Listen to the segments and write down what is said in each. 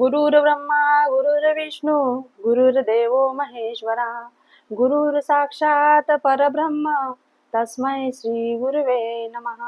गुरुर्ब्रह्मा गुरुर्विष्णू गुरुर्देव महेश्वरा गुरुर साक्षात परब्रह्म तस्मै श्री गुरुवे नमः.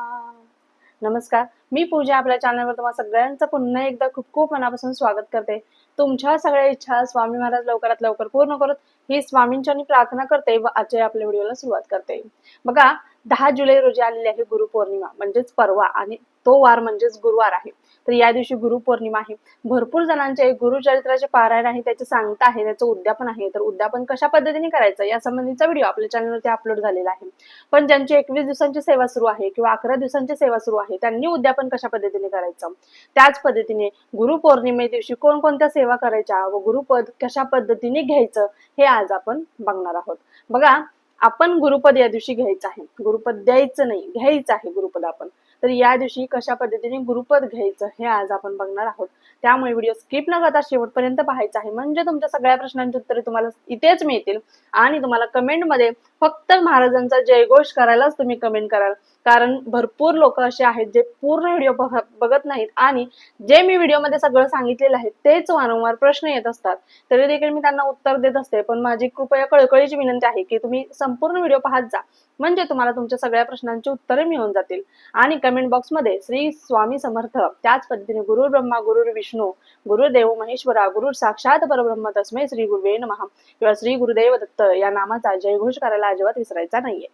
नमस्कार मी पूजा आपल्या चॅनलवर तुम्हाला सगळ्यांचं पुन्हा एकदा खूप खूप मनापासून स्वागत करते. तुमच्या सगळ्या इच्छा स्वामी महाराज लवकरात लवकर पूर्ण करत ही स्वामींच्या मी प्रार्थना करते व आजच्या आपल्या व्हिडिओला सुरुवात करते. बघा दहा जुलै रोजी आलेली आहे गुरुपौर्णिमा म्हणजेच परवा आणि तो वार म्हणजेच गुरुवार आहे. तर या दिवशी गुरुपौर्णिमा आहे. भरपूर जणांचे गुरुचरित्राचे पारायण आहे त्याचे सांगता आहे त्याचं उद्यापन आहे. तर उद्यापन कशा पद्धतीने करायचं? या संबंधीचा व्हिडिओ आपल्या चॅनलवरती अपलोड झालेला आहे. पण ज्यांची एकवीस दिवसांची सेवा सुरू आहे किंवा अकरा दिवसांची सेवा सुरू आहे त्यांनी उद्यापन कशा पद्धतीने करायचं? त्याच पद्धतीने गुरुपौर्णिमे दिवशी कोणकोणत्या सेवा करायच्या व गुरुपद कशा पद्धतीने घ्यायचं हे आज आपण बघणार आहोत. बघा आपण गुरुपद या दिवशी घ्यायचं आहे. गुरुपद द्यायचं नाही घ्यायचं आहे गुरुपद आपण. तर या दिवशी कशा पद्धतीने गुरुपद घ्यायचं हे आज आपण बघणार आहोत. त्यामुळे व्हिडिओ स्किप न करता शेवटपर्यंत पाहायचा आहे. म्हणजे तुमच्या सगळ्या प्रश्नांची उत्तरे तुम्हाला इथेच मिळतील आणि तुम्हाला कमेंटमध्ये फक्त महाराजांचा जयघोष करायलाच तुम्ही कमेंट कराल. कारण भरपूर लोक असे आहेत जे पूर्ण व्हिडिओ बघत नाहीत. आणि जे मी व्हिडिओमध्ये सगळं सांगितलेलं आहे तेच वारंवार प्रश्न येत असतात. तरी देखील मी त्यांना उत्तर देत असते. पण माझी कृपया कळकळीची विनंती आहे की तुम्ही संपूर्ण व्हिडिओ पाहत जा. म्हणजे तुम्हाला तुमच्या सगळ्या प्रश्नांची उत्तरे मिळून जातील. आणि कमेंट बॉक्समध्ये श्री स्वामी समर्थ त्याच पद्धतीने गुरु ब्रह्मा गुरु विष्णू गुरुदेव महेश्वरा गुरु साक्षात परब्रह्म तस्मै श्री गुरुवे महा किंवा श्री गुरुदेव दत्त या नामाचा जयघोष करायला अजिबात विसरायचा नाहीये.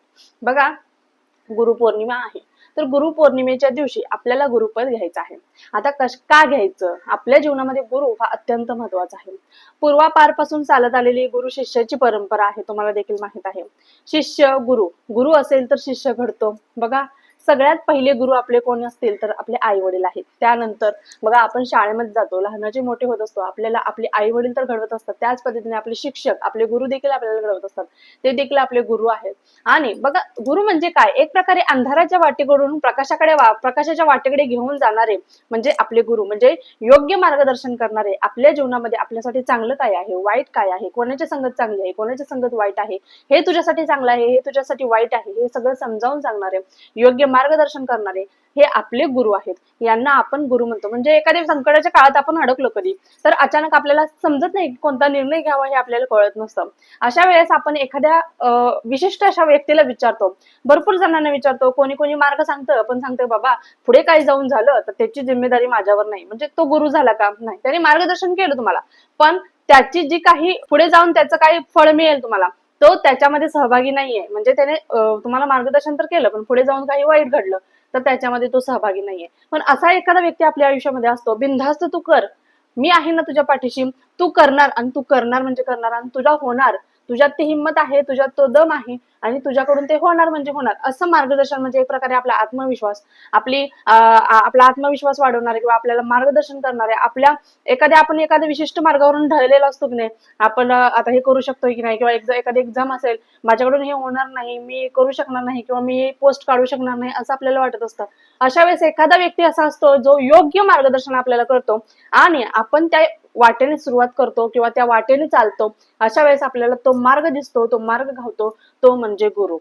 बघा गुरुपौर्णिमा आहे. तर गुरुपौर्णिमेच्या दिवशी आपल्याला गुरुपद घ्यायचं आहे. आता कश का घ्यायचं? आपल्या जीवनामध्ये गुरु हा अत्यंत महत्त्वाचा आहे. पूर्वापारपासून चालत आलेली गुरु शिष्याची परंपरा आहे तुम्हाला देखील माहीत आहे. शिष्य गुरु. गुरु असेल तर शिष्य घडतो. बघा सगळ्यात पहिले गुरु आपले कोण असतील तर आपले आई वडील आहेत. त्यानंतर बघा आपण शाळेमध्ये जातो लहानाचे मोठे होत असतो आपल्याला आपले आई वडील तर घडवत असतात. त्याच पद्धतीने आपले शिक्षक आपले गुरु देखील आपल्याला घडवत असतात. ते देखील आपले गुरु आहेत. आणि बघा गुरु म्हणजे काय? एक प्रकारे अंधाराच्या वाटेकडून प्रकाशाकडे वा प्रकाशाच्या वाटेकडे घेऊन जाणारे म्हणजे आपले गुरु. म्हणजे योग्य मार्गदर्शन करणारे आपल्या जीवनामध्ये आपल्यासाठी चांगलं काय आहे? वाईट काय आहे? कोणाची संगत चांगली आहे? कोणाची संगत वाईट आहे? हे तुझ्यासाठी चांगलं आहे हे तुझ्यासाठी वाईट आहे हे सगळं समजावून सांगणारे योग्य मार्गदर्शन करणारे हे आपले गुरु आहेत. यांना आपण गुरु म्हणतो. म्हणजे एखाद्या संकटाच्या काळात आपण अडकलो कधी तर अचानक आपल्याला समजत नाही कोणता निर्णय घ्यावा हे आपल्याला कळत नसतं. अशा वेळेस आपण एखाद्या विशिष्ट अशा व्यक्तीला विचारतो. भरपूर जणांना विचारतो कोणी कोणी मार्ग सांगतं पण सांगतं बाबा पुढे काय जाऊन झालं तर त्याची जिम्मेदारी माझ्यावर नाही. म्हणजे तो गुरु झाला का? नाही. त्याने मार्गदर्शन केलं तुम्हाला. पण त्याची जी काही पुढे जाऊन त्याचं काही फळ मिळेल तुम्हाला तो त्याच्यामध्ये सहभागी नाहीये. म्हणजे त्याने तुम्हाला मार्गदर्शन तर केलं पण पुढे जाऊन काही वाईट घडलं तर त्याच्यामध्ये तो सहभागी नाहीये. पण असा एखादा व्यक्ती आपल्या आयुष्यामध्ये असतो बिनधास्त तू कर. मी आहे ना तुझ्या पाठीशी. तू करणार आणि तू करणार म्हणजे करणार आणि तुझा होणार. तुझ्यात ती हिंमत आहे तुझ्यात तो दम आहे आणि तुझ्याकडून ते होणार म्हणजे होणार. असं मार्गदर्शन म्हणजे एक प्रकारे आपला आत्मविश्वास. आपली आपला आत्मविश्वास वाढवणारे किंवा आपल्याला मार्गदर्शन करणारे आपल्या एखाद्या आपण एखाद्या विशिष्ट मार्गावरून ढळलेला असतो की नाही आपण आता हे करू शकतो की नाही किंवा एखादी एक्झाम असेल माझ्याकडून हे होणार नाही मी करू शकणार नाही किंवा मी पोस्ट काढू शकणार नाही असं आपल्याला वाटत असतं. अशा वेळेस एखादा व्यक्ती असा असतो जो योग्य मार्गदर्शन आपल्याला करतो आणि आपण त्या वाटेने सुरुवात करतो किंवा त्या वाटेने चालतो अशा वेळेस आपल्याला तो मार्ग दिसतो तो मार्ग घावतो तो म्हणजे गुरु.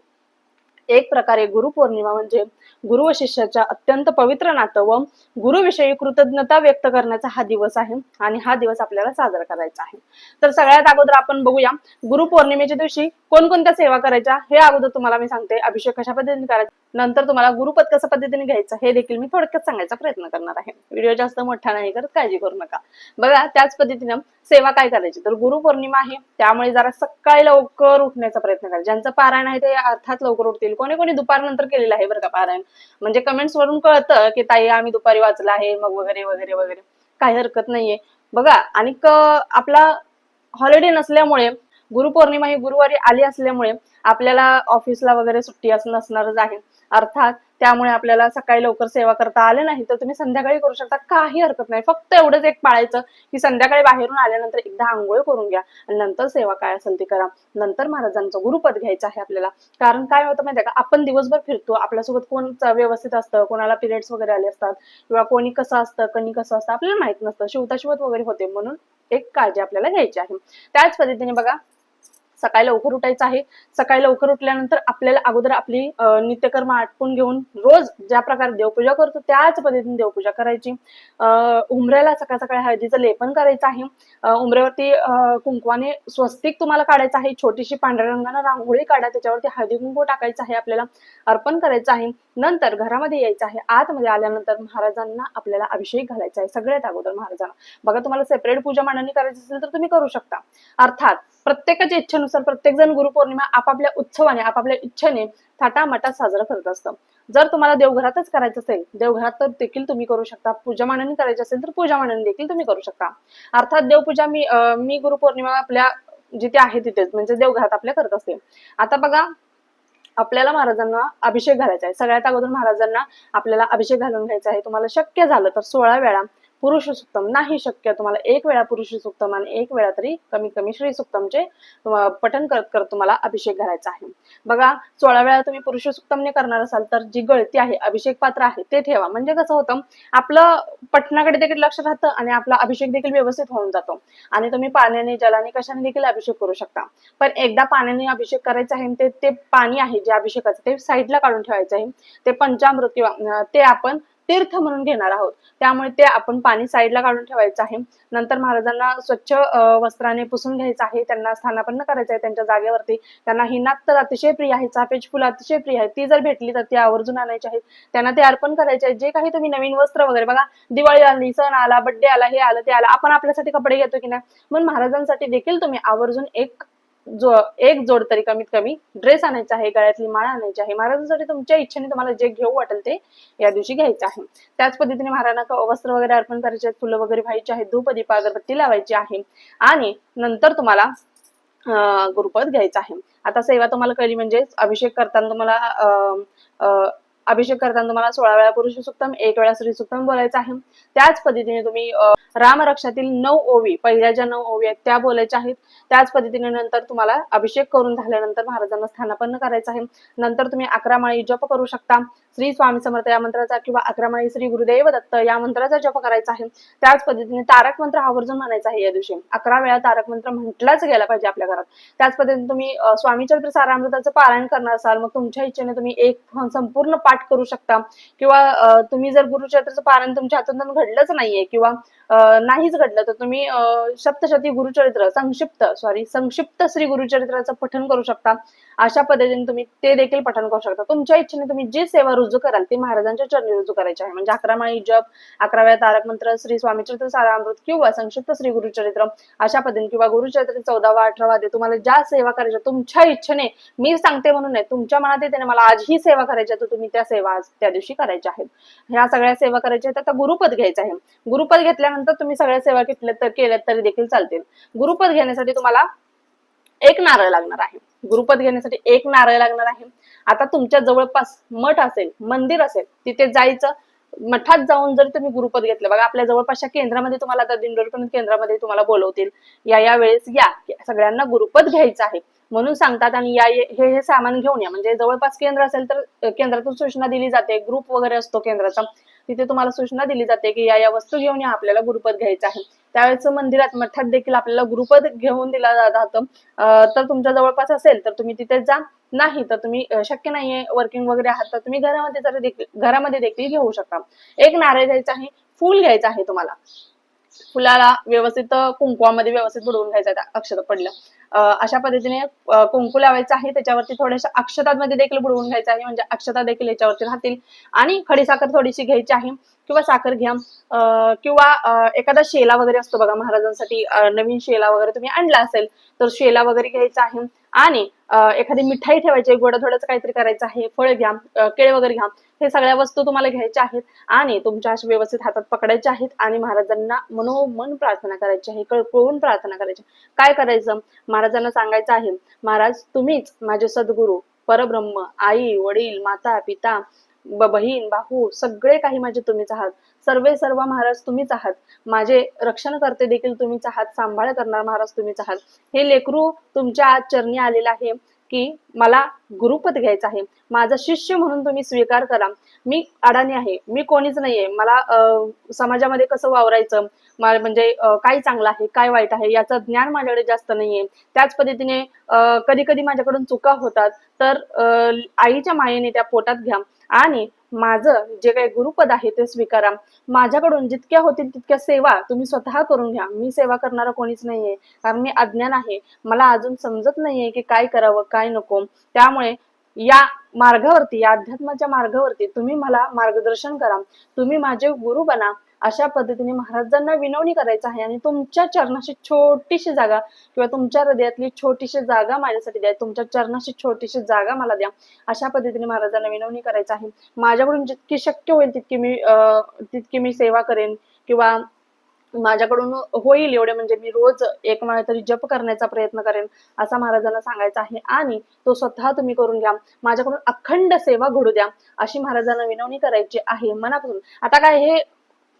एक प्रकारे गुरु पौर्णिमा म्हणजे गुरु व शिष्याच्या अत्यंत पवित्र नातं व गुरुविषयी कृतज्ञता व्यक्त करण्याचा हा दिवस आहे आणि हा दिवस आपल्याला साजरा करायचा आहे. तर सगळ्यात अगोदर आपण बघूया गुरु पौर्णिमेच्या दिवशी कोणकोणत्या सेवा करायच्या हे अगोदर तुम्हाला मी सांगते. अभिषेक कशा पद्धतीने करायचा? नंतर तुम्हाला गुरुपद कसं पद्धतीने घ्यायचं हे देखील मी थोडक्यात सांगायचा प्रयत्न करणार आहे. व्हिडिओ जास्त मोठा नाही करत काळजी करू नका. बघा त्याच पद्धतीनं सेवा काय करायची? तर गुरुपौर्णिमा आहे त्यामुळे जरा सकाळी लवकर उठण्याचा प्रयत्न करा. ज्यांचं पारायण आहे ते अर्थात लवकर उठतील. कोणी कोणी दुपारनंतर केलेलं आहे बरं का पारायण. म्हणजे कमेंट्स वरून कळतं की ताई आम्ही दुपारी वाचलं आहे मग वगैरे वगैरे वगैरे. काही हरकत नाहीये. बघा आणि आपला हॉलिडे नसल्यामुळे गुरुपौर्णिमा ही गुरुवारी आली असल्यामुळे आपल्याला ऑफिसला वगैरे सुट्टी असं नसणारच आहे. अर्थात त्यामुळे आपल्याला सकाळी लवकर सेवा करता आले नाही तर तुम्ही संध्याकाळी करू शकता. काही हरकत नाही. फक्त एवढंच एक पाळायचं की संध्याकाळी बाहेरून आल्यानंतर एकदा आंघोळ करून घ्या आणि नंतर सेवा काय असेल ती करा. नंतर महाराजांचं गुरुपद घ्यायचं आहे आपल्याला. कारण काय होतं माहितीये का? आपण दिवसभर फिरतो. आपल्यासोबत कोण व्यवस्थित असतं? कोणाला पिरियड्स वगैरे आले असतात? किंवा कोणी कसं असतं? कणी कसं असतं? आपल्याला माहीत नसतं. शिवता शिवत वगैरे होते म्हणून एक काळजी आपल्याला घ्यायची आहे. त्याच पद्धतीने बघा सकाळी लवकर उठायचं आहे. सकाळी लवकर उठल्यानंतर आपल्याला अगोदर आपली नित्यकर्म आटपून घेऊन रोज ज्या प्रकारे देवपूजा करतो त्याच पद्धतीने देवपूजा करायची. अं, उंबऱ्याला सकाळ सकाळी हळदीचं लेपन करायचं आहे. उमऱ्यावरती उंबऱ्यावरती कुंकवाने स्वस्तिक तुम्हाला काढायचं आहे. छोटीशी पांढऱ्या रंगानं रांगोळी काढा. त्याच्यावरती हळदी कुंकू टाकायचं आहे. आपल्याला अर्पण करायचं आहे. नंतर घरामध्ये यायचं आहे. आतमध्ये आल्यानंतर महाराजांना आपल्याला अभिषेक घालायचा आहे. सगळ्यात अगोदर महाराजांना. बघा तुम्हाला सेपरेट पूजा मांडणी करायची असेल तर तुम्ही करू शकता. अर्थात प्रत्येकाच्या इच्छेनुसार प्रत्येक जण गुरुपौर्णिमा आपापल्या उत्सवाने आपापल्या इच्छेने थाटामाटात साजरा करत असतं. जर तुम्हाला देवघरातच करायचं असेल देवघरात तर देखील तुम्ही करू शकता. पूजा मांडणी करायची असेल तर पूजा मांडणी देखील तुम्ही करू शकता. अर्थात देवपूजा मी मी गुरुपौर्णिमा आपल्या जिथे आहे तिथेच म्हणजे देवघरात आपल्या करत असते. आता बघा आपल्याला महाराजांना अभिषेक घालायचा आहे. सगळ्यात अगोदर महाराजांना आपल्याला अभिषेक घालून घ्यायचा आहे. तुम्हाला शक्य झालं तर सोळा वेळा पुरुष सुक्तम. नाही शक्य. तुम्हाला एक वेळा पुरुष सुक्तम आणि एक वेळा तरी कमी कमी श्री सुक्तमचे करत करत तुम्हाला अभिषेक घालायचा आहे. बघा सोळा वेळा तुम्ही पुरुष सुक्तमने करणार असाल तर जी गळती आहे अभिषेक पात्र आहे ते ठेवा. म्हणजे कसं होतं आपलं पठणाकडे देखील लक्ष राहतं आणि आपला अभिषेक देखील व्यवस्थित होऊन जातो. आणि तुम्ही पाण्याने जलाने कशाने देखील अभिषेक करू शकता. पण एकदा पाण्याने अभिषेक करायचा आहे ते ते पाणी आहे जे अभिषेकाचं ते साईडला काढून ठेवायचं आहे. ते पंचामृत किंवा ते आपण तीर्थ म्हणून घेणार आहोत. त्यामुळे ते आपण पाणी साईडला काढून ठेवायचं आहे. नंतर महाराजांना स्वच्छ वस्त्राने पुसून घ्यायचं आहे. त्यांना स्थानापन्न करायचं आहे त्यांच्या जागेवरती. त्यांना ही नात तर अतिशय प्रिय आहे. चाफेची फुलं अतिशय प्रिय आहे ती जर भेटली तर ती आवर्जून आणायची आहेत. त्यांना ते अर्पण करायचे आहे जे काही तुम्ही नवीन वस्त्र वगैरे बघा दिवाळी आली सण आला बड्डे आला हे आलं ते आलं. आपण आपल्यासाठी कपडे घेतो की नाही? मग महाराजांसाठी देखील तुम्ही आवर्जून एक जो एक जोड तरी कमीत कमी ड्रेस आणायचा आहे गळ्यातली माळ आणायची आहे. महाराजांसाठी तुमच्या इच्छेने तुम्हाला जे घेऊ वाटेल ते या दिवशी घ्यायचं आहे. त्याच पद्धतीने महाराजांना वस्त्र वगैरे अर्पण करायचे आहेत फुलं वगैरे व्हायची आहेत धूप दीप अगरबत्ती लावायची आहे. आणि नंतर तुम्हाला अं, गुरुपद घ्यायचं आहे. आता सेवा तुम्हाला कळली म्हणजे अभिषेक करताना तुम्हाला अं, अं, अभिषेक करताना तुम्हाला सोळा वेळा पुरुष सुक्तम एक वेळा स्त्री सुक्तम बोलायचं आहे. त्याच पद्धतीने तुम्ही रामरक्षातील नऊ ओवी पहिल्या ज्या नऊ ओवी आहेत त्या बोलायच्या आहेत. त्याच पद्धतीने नंतर तुम्हाला अभिषेक करून झाल्यानंतर महाराजांना स्थानापन्न करायचं आहे. नंतर तुम्ही अकरा माळी जप करू शकता. श्री स्वामी समर्थ या मंत्राचा किंवा अकरा माळी श्री गुरुदेव दत्त या मंत्राचा जप करायचा आहे. त्याच पद्धतीने तारक मंत्र आवर्जून म्हणायचा आहे या दिवशी. अकरा वेळा तारक मंत्र म्हटलाच गेला पाहिजे आपल्या घरात. त्याच पद्धतीने तुम्ही स्वामी चरित्र सारामृताचं पारायण करणार असाल मग तुमच्या इच्छेने तुम्ही एक संपूर्ण पाठ करू शकता. किंवा तुम्ही जर गुरुचरित्राचं पारण तुमच्या हातून घडलंच नाहीये. किंवा नाहीच घडलं तर तुम्ही सप्तशती गुरुचरित्र संक्षिप्त सॉरी संक्षिप्त श्री गुरुचरित्राचं पठन करू शकता. अशा पद्धतीने तुम्ही ते देखील पठन करू शकता. तुमच्या इच्छेने तुम्ही जी सेवा रुजू कराल ती महाराजांच्या चरणी रुजू करायची आहे. म्हणजे अकरा माळी जप अकरा वेळा तारक मंत्र श्री स्वामीचरित्र सारामृत किंवा संक्षिप्त श्री गुरुचरित्र अशा पद्धतीने किंवा गुरुचरित्र चौदावा अठरावा दे तुम्हाला ज्या सेवा करायच्या तुमच्या इच्छेने मी सांगते म्हणून नाही तुमच्या मनात येते ना मला आज ही सेवा करायची आहे तर तुम्ही त्या सेवा त्या दिवशी करायच्या आहेत. ह्या सगळ्या सेवा करायच्या आहेत आता गुरुपद घ्यायचं आहे. गुरुपद घेतल्यानंतर तुम्ही सगळ्या सेवा घेतल्या तर केल्या तरी देखील चालतील. गुरुपद घेण्यासाठी तुम्हाला एक नारळ लागणार आहे. गुरुपद घेण्यासाठी एक नारळ लागणार आहे. आता तुमच्या जवळपास मठ असेल मंदिर असेल तिथे जायचं मठात जाऊन जर तुम्ही गुरुपद घेतलं बघा आपल्या जवळपासच्या केंद्रामध्ये तुम्हाला आता दिंडोरी केंद्रामध्ये तुम्हाला बोलवतील. या या वेळेस या सगळ्यांना गुरुपद घ्यायचं आहे. म्हणून सांगतात आणि या हे हे सामान घेऊन या. म्हणजे जवळपास केंद्र असेल तर केंद्रातून सूचना दिली जाते. ग्रुप वगैरे असतो केंद्राचा. तिथे तुम्हाला सूचना दिली जाते की या या वस्तू घेऊन या आपल्याला गुरुपद घ्यायचं आहे. त्यावेळेस मंदिरात मठात देखील आपल्याला गुरुपद घेऊन दिला जातं. तर तुमच्या जवळपास असेल तर तुम्ही तिथे जा. नाही तर तुम्ही शक्य नाहीये वर्किंग वगैरे आहात तर तुम्ही घरामध्ये जर देखील घरामध्ये देखील घेऊ शकता. एक नारळ घ्यायचा आहे फुल घ्यायचं आहे तुम्हाला. फुलाला व्यवस्थित कुंकवामध्ये व्यवस्थित बुडवून घ्यायचं अक्षर पडलं. अशा पद्धतीने कुंकू लावायचं आहे. त्याच्यावरती थोड्याशा अक्षतांमध्ये देखील बुडवून घ्यायचं आहे. म्हणजे अक्षता देखील याच्यावरती राहतील. आणि खडीसाखर थोडीशी घ्यायची आहे. किंवा साखर घ्या. अं, किंवा एखादा शेला वगैरे असतो बघा महाराजांसाठी नवीन शेला वगैरे तुम्ही आणला असेल तर शेला वगैरे घ्यायचा आहे. आणि एखादी मिठाई ठेवायची गोड थोडंच काहीतरी करायचं आहे फळ घ्या केळे वगैरे घ्या हे सगळ्या वस्तू तुम्हाला घ्यायच्या आहेत. आणि तुमच्या अशा व्यवस्थित हातात पकडायच्या आहेत आणि महाराजांना मनोमन प्रार्थना करायची आहे कळकळून प्रार्थना करायची काय करायचं? महाराजांना सांगायचं आहे महाराज तुम्हीच माझे सद्गुरू परब्रह्म आई वडील माता पिता बहीण भाऊ सगळे काही माझे तुम्हीच आहात. सर्वे सर्व महाराज तुम्हीच आहात. माझे रक्षण करते देखील तुम्हीच आहात. सांभाळ करणार महाराज तुम्हीच आहात. हे लेकरू तुमच्या आज चरणी आलेलं आहे की मला गुरुपद घ्यायचं आहे. माझा शिष्य म्हणून तुम्ही स्वीकार करा. मी अडाणी आहे. मी कोणीच नाहीये. मला अं, समाजामध्ये कसं वावरायचं? म्हणजे काय चांगलं आहे? काय वाईट आहे? याचं ज्ञान माझ्याकडे जास्त नाहीये. त्याच पद्धतीने कधी कधी माझ्याकडून चुका होतात. तर अं, आईच्या मायेने त्या पोटात घ्या. आणि माझं जे काही गुरुपद आहे ते स्वीकारा. माझ्याकडून जितक्या होतील तितक्या सेवा तुम्ही स्वतः करून घ्या. मी सेवा करणारा कोणीच नाहीये. कारण मी अज्ञान आहे. मला अजून समजत नाहीये की काय करावं काय नको. त्यामुळे या मार्गावरती या अध्यात्माच्या मार्गावरती तुम्ही मला मार्गदर्शन करा. तुम्ही माझे गुरु बना. अशा पद्धतीने महाराजांना विनवणी करायचं आहे आणि तुमच्या चरणाशी छोटीशी जागा किंवा तुमच्या हृदयातली छोटीशी जागा माझ्यासाठी द्या तुमच्या चरणाशी छोटीशी जागा मला द्या अशा पद्धतीने महाराजांना विनवणी करायचं आहे. माझ्याकडून जितकी शक्य होईल तितकी मी तितकी मी सेवा करेन किंवा माझ्याकडून होईल एवढे म्हणजे मी रोज एक वेळा तरी जप करण्याचा प्रयत्न करेन असा महाराजांना सांगायचा आहे. आणि तो स्वतः तुम्ही करून घ्या माझ्याकडून अखंड सेवा घडू द्या अशी महाराजांना विनवणी करायची आहे मनापासून. आता काय हे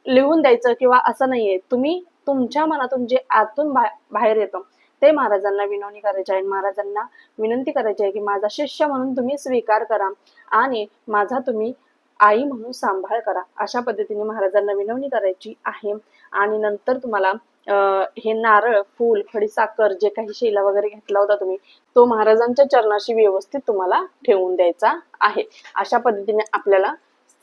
लिहून द्यायचं किंवा असं नाहीये. तुम्ही तुमच्या मनातून जे आतून बाहे- बाहेर येतं ते महाराजांना विनवणी करायची आहे. महाराजांना विनंती करायची आहे की माझा शिष्य म्हणून तुम्ही स्वीकार करा आणि माझा तुम्ही आई म्हणून सांभाळ करा. अशा पद्धतीने महाराजांना विनवणी करायची आहे. आणि नंतर तुम्हाला हे नारळ फूल खडीसाखर जे काही शेला वगैरे घेतला होता तुम्ही तो महाराजांच्या चरणाशी व्यवस्थित तुम्हाला ठेवून द्यायचा आहे. अशा पद्धतीने आपल्याला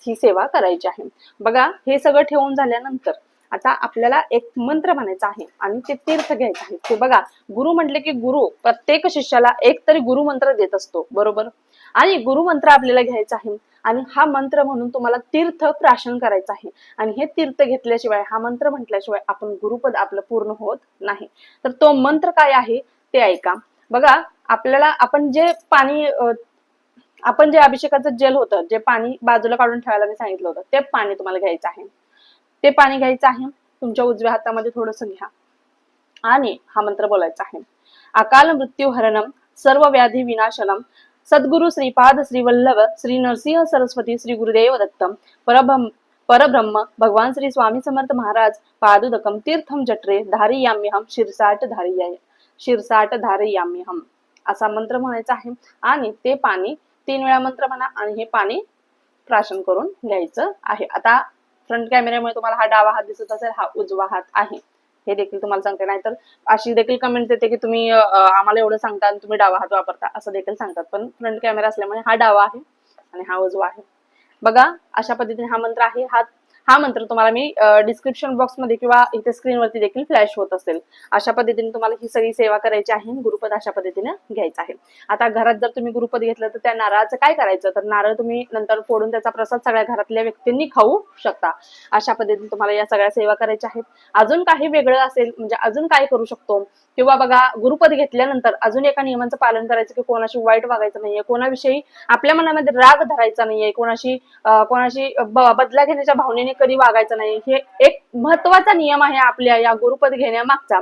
ही सेवा करायची आहे. बघा हे सगळं ठेवून झाल्यानंतर आता आपल्याला एक मंत्र म्हणायचा आहे आणि ते तीर्थ घ्यायचं आहे. ते बघा गुरु म्हटले की गुरु प्रत्येक शिष्याला एक तरी गुरु मंत्र देत असतो बरोबर? आणि गुरु मंत्र आपल्याला घ्यायचा आहे आणि हा मंत्र म्हणून तुम्हाला तीर्थ प्राशन करायचं आहे. आणि हे तीर्थ घेतल्याशिवाय हा मंत्र म्हटल्याशिवाय आपण गुरुपद आपलं पूर्ण होत नाही. तर तो मंत्र काय आहे ते ऐका. बघा आपल्याला आपण जे पाणी आपण जे अभिषेकाचं जेल होतं जे पाणी बाजूला काढून ठेवायला मी सांगितलं होतं ते पाणी तुम्हाला घ्यायचं आहे. ते पाणी घ्यायचं आहे. तुमच्या उजव्या हातामध्ये थोडस घ्या. आणि हा मंत्र बोलायचा आहे. अकाल मृत्यू हरणम सर्व व्याधी विनाशनम सद्गुरु श्रीपाद श्री वल्लभ श्री नरसिंह सरस्वती श्री गुरुदेव दत्तम परब्रह्म परब्रह्म भगवान श्री स्वामी समर्थ महाराज पादुदकम तीर्थम जठरे धारी याम्यहम शिरसाट धारी शिरसाट धारियाम्यहम असा मंत्र म्हणायचा आहे. आणि ते पाणी तीन वेळा मंत्र म्हणा आणि हे पाणी प्राशन करून घ्यायचं आहे. आता फ्रंट कॅमेऱ्यामुळे तुम्हाला हा डावा हात दिसत असेल हा उजवा हात आहे. हे देखील तुम्हाला सांगते. नाहीतर अशी देखील कमेंट येते की तुम्ही आम्हाला एवढं सांगता आणि तुम्ही डावा हात वापरता असं देखील सांगतात. पण फ्रंट कॅमेरा असल्यामुळे हा डावा आहे आणि हा उजवा आहे. बघा अशा पद्धतीने हा मंत्र आहे. हा हा मंत्र तुम्हाला मी डिस्क्रिप्शन बॉक्समध्ये किंवा इथे स्क्रीनवरती देखील फ्लॅश होत असेल. अशा पद्धतीने तुम्हाला ही सगळी सेवा करायची आहे गुरुपद अशा पद्धतीने घ्यायचं आहे. आता घरात जर तुम्ही गुरुपद घेतलं तर त्या नारळाचं काय करायचं? तर नारळ तुम्ही नंतर फोडून त्याचा प्रसाद सगळ्या घरातल्या व्यक्तींनी खाऊ शकता. अशा पद्धतीने तुम्हाला या सगळ्या सेवा करायच्या आहेत. अजून काही वेगळं असेल म्हणजे अजून काय करू शकतो? किंवा बघा गुरुपद घेतल्यानंतर अजून एका नियमांचं पालन करायचं की कोणाशी वाईट वागायचं नाहीये कोणाविषयी आपल्या मनामध्ये राग धरायचा नाहीये कोणाशी कोणाशी बदला घेण्याच्या भावनेने कधी वागायचं नाही. हे एक महत्त्वाचा नियम आहे आपल्या या गुरुपद घेण्यामागचा.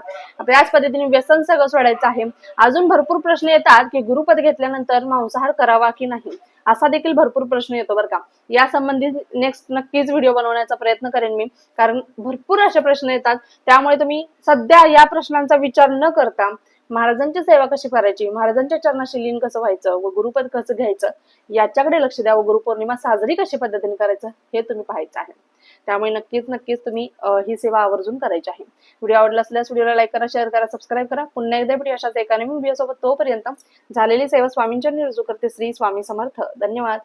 याच पद्धतीने व्यसन सगळं सोडायचं आहे. अजून भरपूर प्रश्न येतात की गुरुपद घेतल्यानंतर मांसाहार करावा की नाही? असा देखील भरपूर प्रश्न येतो बरं का. या संबंधित नेक्स्ट नक्कीच व्हिडिओ बनवण्याचा प्रयत्न करेन मी. कारण भरपूर असे प्रश्न येतात. त्यामुळे तुम्ही सध्या या प्रश्नांचा विचार न करता महाराजांची सेवा कशी करायची? महाराजांच्या चरणाशी लीन कसं व्हायचं? व गुरुपद कसं घ्यायचं? याच्याकडे लक्ष द्या. व गुरुपौर्णिमा साजरी कशी पद्धतीने करायचं? हे तुम्ही पाहायचं आहे. त्यामुळे नक्कीच नक्कीच तुम्ही ही सेवा आवर्जून करायची आहे. व्हिडिओ आवडला असल्यास व्हिडिओला लाईक करा शेअर करा सबस्क्राईब करा. पुन्हा एकदा व्हिडिओ अशाच एका नवीन व्हिडिओ सोबत तोपर्यंत झालेली सेवा स्वामींच्या निरजू करते. श्री स्वामी समर्थ. धन्यवाद.